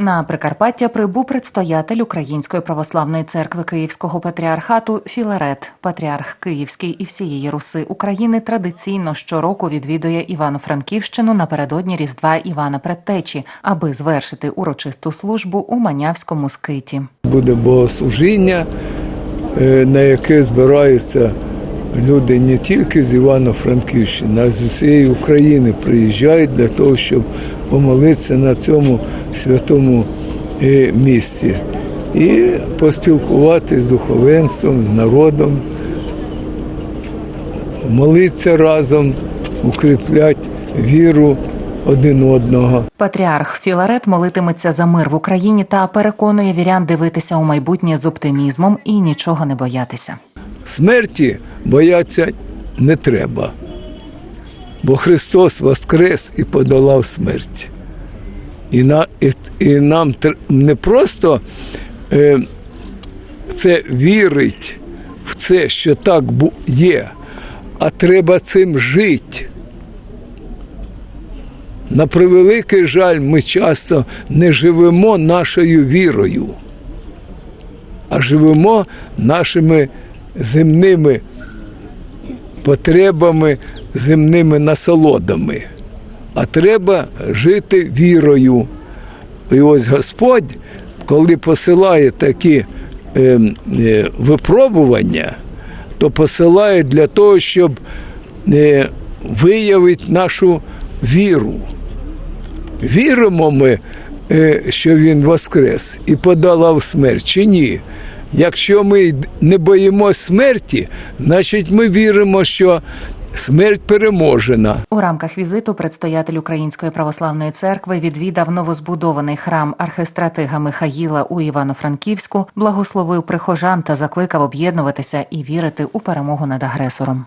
На Прикарпаття прибув предстоятель Української православної церкви Київського патріархату Філарет. Патріарх Київський і всієї Руси України традиційно щороку відвідує Івано-Франківщину напередодні Різдва Івана Предтечі, аби звершити урочисту службу у Манявському скиті. Буде богослужіння, е, на яке збираються люди не тільки з Івано-Франківщини, а з усієї України приїжджають для того, щоб помолитися на цьому святому е, місці і поспілкуватися з духовенством, з народом, молитися разом, укріплять віру один одного. Патріарх Філарет молитиметься за мир в Україні та переконує вірян дивитися у майбутнє з оптимізмом і нічого не боятися. Смерті бояться не треба, бо Христос воскрес і подолав смерть. І, на, і, і нам не просто е, це вірить в це, що так є, а треба цим жити. На превеликий жаль, ми часто не живемо нашою вірою а живемо нашими земними потребами, земними насолодами. А треба жити вірою. І ось Господь, коли посилає такі е, е, випробування, то посилає для того, щоб е, виявити нашу віру. Віримо ми, е, що Він воскрес і подолав смерть, чи ні? Якщо ми не боїмося смерті, значить ми віримо, що смерть переможена. У рамках візиту предстоятель Української православної церкви відвідав новозбудований храм архистратига Михаїла у Івано-Франківську, благословив прихожан та закликав об'єднуватися і вірити у перемогу над агресором.